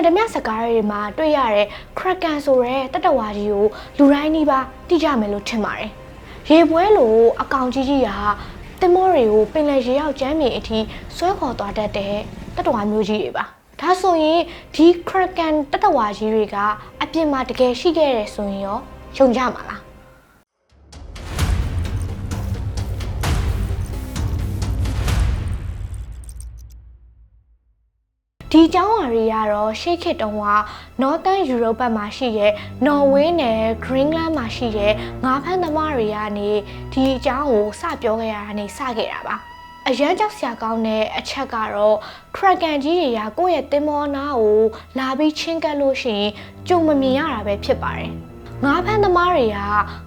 န်ဓမြစကားတွေမှာတွေ့ရတဲ့ Kraken ဆိုတဲ့တတဝါကြီးကိုလူတိုင်းနီးပါးသိကြမယ်လို့ထင်ပါတယ်။ရေပွဲလိုအကောင်ကြီးကြီးဟာတင်မောတွေကိုပင်လယ်ရေရောက်ကျမ်းမြေအထိဆွဲခေါ်သွားတတ်တဲ့တတဝါမျိုးကြီးတွေပါ။ဒါဆိုရင်ဒီ Kraken တတဝါကြီးတွေကအပြင်မှာတကယ်ရှိခဲ့တယ်ဆိုရင်ရောယုံကြမှာလား။ ဒီကျောင်းဝါတွေကတော့ရှေ့ခေတ်တုန်းက Northern Europe ဘက်မှာရှိတဲ့ Norway နဲ့ Greenland မှာရှိတဲ့ငါးဖမ်းသမားတွေကနေဒီအကြောင်းကိုစပြောခဲ့ရတာနေစခဲ့တာပါအရန်ကြောက်စရာကောင်းတဲ့အချက်ကတော့ Kraken ကြီးတွေကကိုယ့်ရဲ့တင်မောနာကိုလာပြီးချင်းကပ်လို့ရှိရင်ကြုံမမြင်ရတာပဲဖြစ်ပါတယ် ငါးဖမ်းသမားတွေက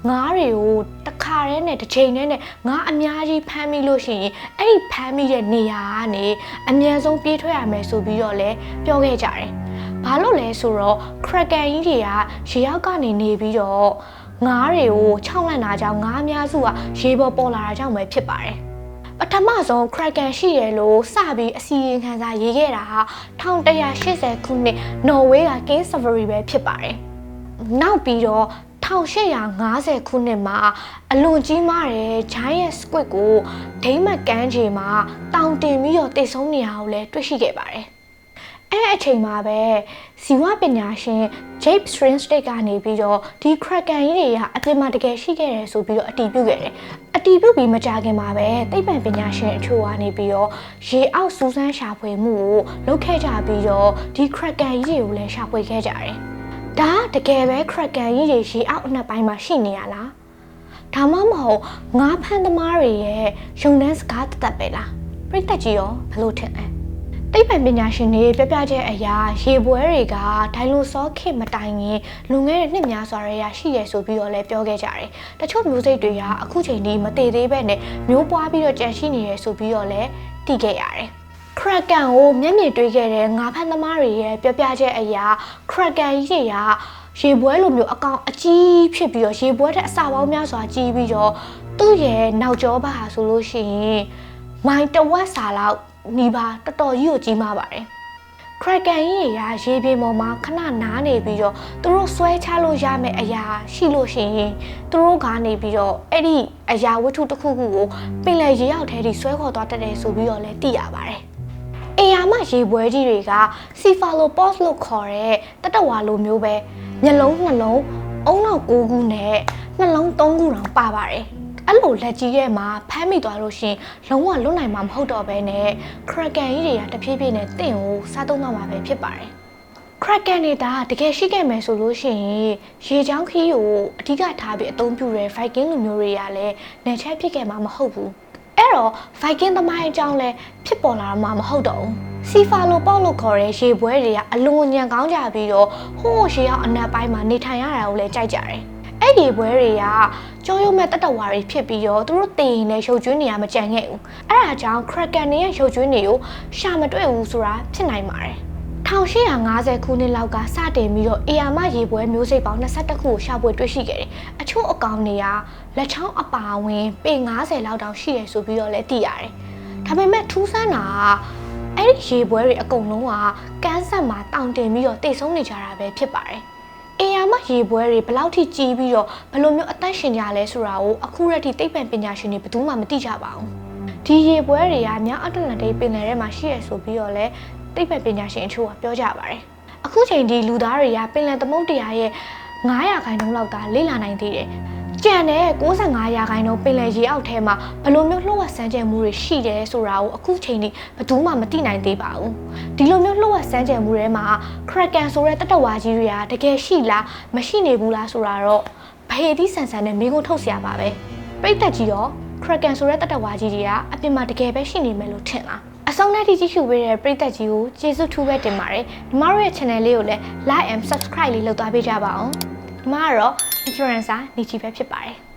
ငါးတွေကိုတခါတည်းနဲ့တစ်ချိန်တည်းနဲ့ငါးအများကြီးဖမ်းမိလို့ရှိရင်အဲ့ဒီဖမ်းမိတဲ့နေရာကနေအမြန်ဆုံးပြေးထွက်ရမယ်ဆိုပြီးတော့လည်းပြောခဲ့ကြတယ်။ဘာလို့လဲဆိုတော့ Kraken ကြီးတွေကရေရောက်ကနေနေပြီးတော့ငါးတွေကိုခြောက်လန့်တာကြောင့်ငါးအများစုကရေပေါ်ပေါ်လာတာကြောင့်ပဲဖြစ်ပါတယ်။ပထမဆုံး Kraken ရှိရလို့စပြီးအစီရင်ခံစာရေးခဲ့တာဟာ1180ခုနှစ်နော်ဝေးက King Safari ပဲဖြစ်ပါတယ်။ နောက်ပြီးတော့1850ခုနှစ်မှာအလွန်ကြီးမားတဲ့ Giant Squid ကိုဒိမတ်ကမ်းခြေမှာတောင်တင်ပြီးတော့တိတ်ဆုံးနေရအောင်လဲတွေ့ရှိခဲ့ပါတယ်။အဲ့အချိန်မှာပဲဇီဝပညာရှင် James Stringstick ကနေပြီးတော့ဒီ Kraken ကြီးတွေကအပြင်မှာတကယ်ရှိခဲ့တယ်ဆိုပြီးတော့အတည်ပြုခဲ့တယ်။အတည်ပြုပြီးမကြခင်မှာပဲသိပ္ပံပညာရှင်အချို့ကနေပြီးတော့ရေအောက်စူးစမ်းရှာဖွေမှုကိုလုပ်ခဲ့ကြပြီးတော့ဒီ Kraken ကြီးတွေကိုလည်းရှာဖွေခဲ့ကြတယ်။ ဒါကတကယ်ပဲ Kraken ကြီးတွေရေအောက်အနှစ်ပိုင်းမှာရှိနေရလားဒါမှမဟုတ်ငါးဖမ်းသမားတွေရဲ့ယုံနှန်းစကားတသက်ပဲလားပြိတ္တကြီးရောဘယ်လိုထင်လဲသိပ္ပံပညာရှင်တွေပြပြချက်အရာရေပွဲတွေကဒိုင်လိုဆောခေတ်မတိုင်ခင်လွန်ခဲ့တဲ့နှစ်များစွာရရရှိရဆိုပြီးတော့လည်းပြောခဲ့ကြတယ်တချို့မျိုးစိတ်တွေကအခုချိန်ဒီမတည်သေးပဲနဲ့မျိုးပွားပြီးတော့ကြန့်ရှိနေရဆိုပြီးတော့လည်းသိခဲ့ရတယ် Kraken ကိုမျက်မြင်တွေ့ခဲ့တဲ့ငါးဖမ်းသမားတွေရဲ့ပြပြချက်အရာ Kraken ကြီးတွေကရေပွဲလိုမျိုးအကောင်အကြီးဖြစ်ပြီးတော့ရေပွဲထက်အစာပေါင်းများစွာကြီးပြီးတော့သူ့ရဲ့နောက်ကျောဘက်ဟာဆိုလို့ရှိရင်မိုင်တဝက်စာလောက်နီးပါးတော်တော်ကြီးကိုကြီးမားပါတယ် Kraken ကြီးတွေကရေပြင်ပေါ်မှာခဏနားနေပြီးတော့သူတို့ဆွဲချလို့ရမယ့်အရာရှိလို့ရှိရင်သူတို့ကနေပြီးတော့အဲ့ဒီအရာဝတ္ထုတစ်ခုခုကိုပင်လယ်ရေရောက်ထဲထိဆွဲခေါ်သွားတတ်တယ်ဆိုပြီးတော့လည်းသိရပါတယ်။ အရာမရေပွဲကြီးတွေက cephalopods လို့ခေါ်တဲ့တတဝါလိုမျိုးပဲမျက်လုံးနှလုံးအုံနောက်၉ခုနဲ့နှလုံး၃ခုတောင်ပါပါတယ်။အဲ့လိုလက်ကြီးရဲ့မှာဖမ်းမိသွားလို့ရှရင်လုံးဝလွတ်နိုင်မှာမဟုတ်တော့ဘဲနဲ့ Kraken ကြီးတွေကတဖြည်းဖြည်းနဲ့တင့်ကိုစားသုံးတော့မှာပဲဖြစ်ပါတယ်။ Kraken နေတာတကယ်ရှိခဲ့မယ်ဆိုလို့ရှိရင်ရေချောင်းခီးကိုအဓိကထားပြီးအသုံးပြုတဲ့ Viking လူမျိုးတွေကလည်းနေချက်ဖြစ်ခဲ့မှာမဟုတ်ဘူး။အဲ့ တော့ Viking သမိုင်းအကြောင်းလဲဖြစ်ပေါ်လာမှာမဟုတ်တော့ဘူး။စီဖာလိုပေါ့လို့ခေါ်တဲ့ရေပွဲတွေကအလွန်ညံကောင်းကြပြီးတော့ဟိုးရေရောက်အနက်ပိုင်းမှာနေထိုင်ရတာကိုလည်းကြိုက်ကြတယ်။အဲ့ဒီပွဲတွေကကြောရုံမဲ့တတဝါတွေဖြစ်ပြီးတော့သူတို့တည်ရင်လည်းရုပ်ကျွင်းနေရမကြံခဲ့ဘူး။အဲ့ဒါကြောင့် Kraken တွေရဲ့ရုပ်ကျွင်းတွေကိုရှာမတွေ့ဘူးဆိုတာဖြစ်နိုင်ပါတယ်။ 1850ခုနှစ်လောက်ကစတင်ပြီးတော့အေယာမရေပွဲမျိုးစိတ်ပေါင်း22ခုကိုရှာဖွေတွေ့ရှိခဲ့တယ်။အချို့အကောင်တွေကလက်ချောင်းအပါဝင်ပေ90လောက်တောင်ရှိရဆိုပြီးတော့လည်းသိရတယ်။ဒါပေမဲ့ထူးဆန်းတာကအဲ့ဒီရေပွဲတွေအကုန်လုံးကကန်းဆက်မှာတောင်တင်ပြီးတော့တိတ်ဆုံးနေကြတာပဲဖြစ်ပါတယ်။အေယာမရေပွဲတွေဘယ်လောက်ထိကြီးပြီးတော့ဘယ်လိုမျိုးအသက်ရှင်ကြလဲဆိုတာကိုအခုရက်ထိသိပ္ပံပညာရှင်တွေဘယ်သူမှမသိကြပါဘူး။ဒီရေပွဲတွေကမြောက်အတ္တလန္တိတ်ပင်လယ်ထဲမှာရှိရဆိုပြီးတော့လည်း သိပ္ပံပညာရှင်အချို့ကပြောကြပါတယ်။အခုချိန်ဒီလူသားတွေကပင်လယ်သမုဒ္ဒရာရဲ့900ခိုင်နှုန်းလောက်သာလေ့လာနိုင်သေးတယ်။ကြံတဲ့65ရာခိုင်နှုန်းပင်လယ်ရေအောက်ထဲမှာဘယ်လိုမျိုးလှုပ်ဝက်ဆန်းကျယ်မှုတွေရှိတယ်ဆိုတာကိုအခုချိန်ထိဘယ်သူမှမသိနိုင်သေးပါဘူး။ဒီလိုမျိုးလှုပ်ဝက်ဆန်းကျယ်မှုတွေမှာ Kraken ဆိုတဲ့တတဝါကြီးတွေကတကယ်ရှိလားမရှိနေဘူးလားဆိုတာတော့ဘေးသီးဆန်ဆန်နဲ့မိကုန်းထုတ်เสียပါပဲ။ပြိတ္တကြီးရော Kraken ဆိုတဲ့တတဝါကြီးတွေကအပြင်မှာတကယ်ပဲရှိနေမယ်လို့ထင်လား။ အဆုံးနဲ့ဒီကြည့်ရှုပေးတဲ့ပရိသတ်ကြီးကိုကျေးဇူးထူးပဲတင်ပါတယ်။ဒီမတို့ရဲ့ channel လေးကိုလည်း like and subscribe လေးလုပ်သွားပေးကြပါအောင်။ဒီမှာကတော့ influencer နေချီပဲဖြစ်ပါတယ်။